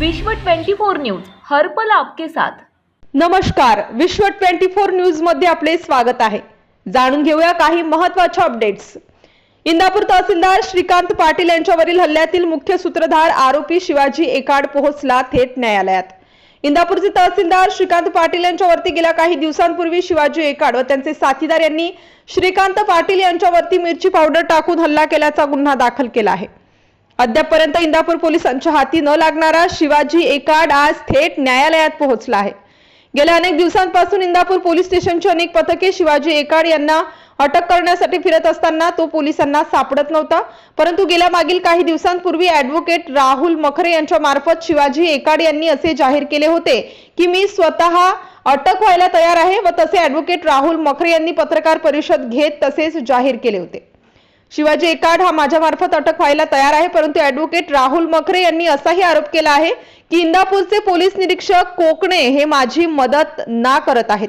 विश्व 24 न्यूज हरपल आपके साथ. नमस्कार विश्व 24 न्यूजमध्ये आपले स्वागत आहे. जाणून घेऊया काही महत्त्वाच्या अपडेट्स इंदापूर तहसीलदार श्रीकांत पाटील यांच्यावरील हल्ल्यातील मुख्य सूत्रधार आरोपी शिवाजी एकाड पोहोचला थेट न्यायालयात. इंदापूरचे तहसीलदार श्रीकांत पाटील यांच्यावरती गेल्या काही दिवसांपूर्वी शिवाजी एकाड व त्यांचे साथीदार यांनी श्रीकांत पाटील यांच्यावरती मिरची पावडर टाकून हल्ला केल्याचा गुन्हा दाखल केला आहे. अद्यापपर्यंत इंदापूर पोलिसांच्या हाती न लागणारा शिवाजी एकाड आज थेट न्यायालयात पोहोचला आहे. गेल्या अनेक दिवसांपासून इंदापूर पोलीस स्टेशनची अनेक पथके शिवाजी एकाड यांना अटक करण्यासाठी फिरत असताना तो पोलिसांना सापडत नव्हता. परंतु गेल्या मागील काही दिवसांपूर्वी ऍडव्होकेट राहुल मखरे यांच्या मार्फत शिवाजी एकाड यांनी असे जाहीर केले होते की मी स्वतः अटक व्हायला तयार आहे व तसे ऍडव्होकेट राहुल मखरे यांनी पत्रकार परिषद घेत तसेच जाहीर केले होते. शिवाजी एकाड हा माझ्यामार्फत अटक व्हायला तयार आहे परंतु ऍडव्होकेट राहुल मखरे यांनी असाही आरोप केला आहे की इंदापूरचे पोलीस निरीक्षक कोकणे हे माझी मदत ना करत आहेत.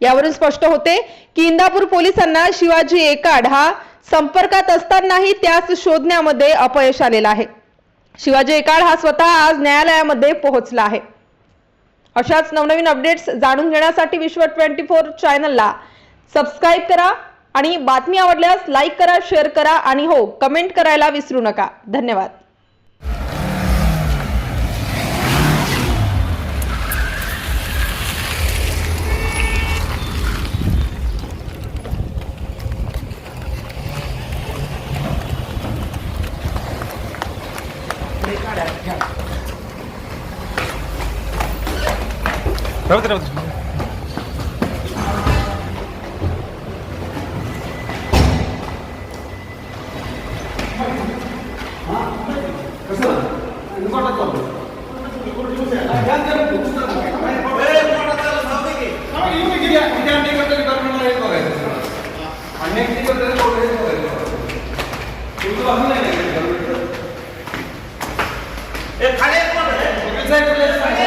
यावरून स्पष्ट होते की इंदापूर पोलिसांना शिवाजी एकाड हा संपर्कात असतानाही त्यास शोधण्यामध्ये अपयश आलेलं आहे. शिवाजी एकाड हा स्वतः आज न्यायालयामध्ये पोहोचला आहे. अशाच नवनवीन अपडेट्स जाणून घेण्यासाठी विश्व ट्वेंटी फोर चॅनलला सबस्क्राईब करा. आणि बातमी आवडल्यास लाईक करा शेअर करा आणि हो कमेंट करायला विसरू नका. धन्यवाद. এই খালি এক মানুহে চাই পেলাই চাই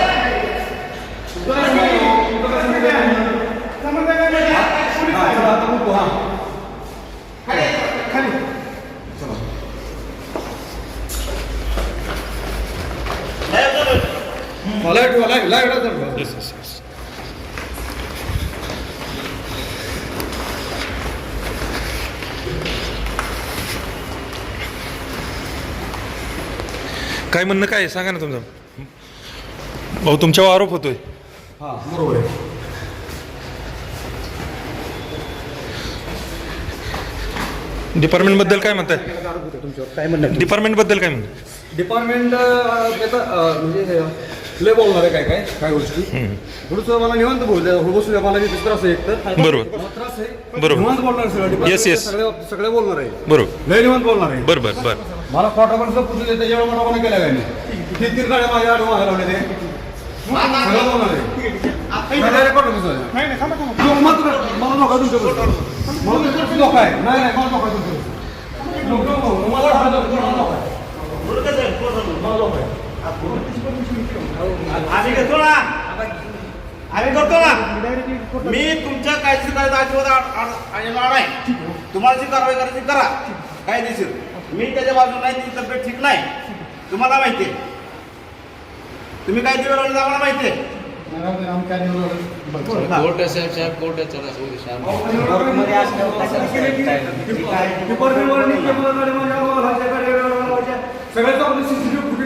दे राहू दे Yes, yes, yes. काय म्हणणं काय आहे? सांगा ना तुमचं. भाऊ तुमच्यावर आरोप होतोय. हा बरोबर आहे. डिपार्टमेंटबद्दल काय म्हणताय? तुमच्यावर. काय म्हणणं डिपार्टमेंटबद्दल काय म्हणताय? डिपार्टमेंट त्याचं म्हणजे लय बोलणार आहे काय काय काय गोष्टी थोडंसं मला निवांत बोल द्या बसू द्या मला बी त्रास आहे एक तर बरोबर. त्रास आहे बरोबर. निवांत बोलणार आहे सगळं Yes, Department yes. सगळे सगळे बोलणार आहे बरोबर लय निवांत बोलणार आहे बरं बरं बरं मला खोटापर्यंत पुसून देतं एवढं मोठा कोणा केला काय तीन तीन गाड्या माझ्या आडून व्हायला लावले ते सगळं बोलणार आहे नाही. लोक मला नका तुमच्याकडून. मला धोका आहे नाही नाही मला धोका आहे तुमच्याकडून. लोक- लोक- मला धोका- मला धोका आहे. मला धोका आहे. आम्ही घेतो ना. आम्ही करतो ना. मी तुमच्या कायदेशीर कायदा अजिबात नाही. तुम्हाला जी कारवाई करायची करा. कायदेशीर. मी त्याच्या बाजूला नाही ती तब्येत ठीक नाही. तुम्हाला माहिती आहे. तुम्ही काय दिवस आम्हाला माहिती आहे. कोर्ट साहेब. सगळ्याचं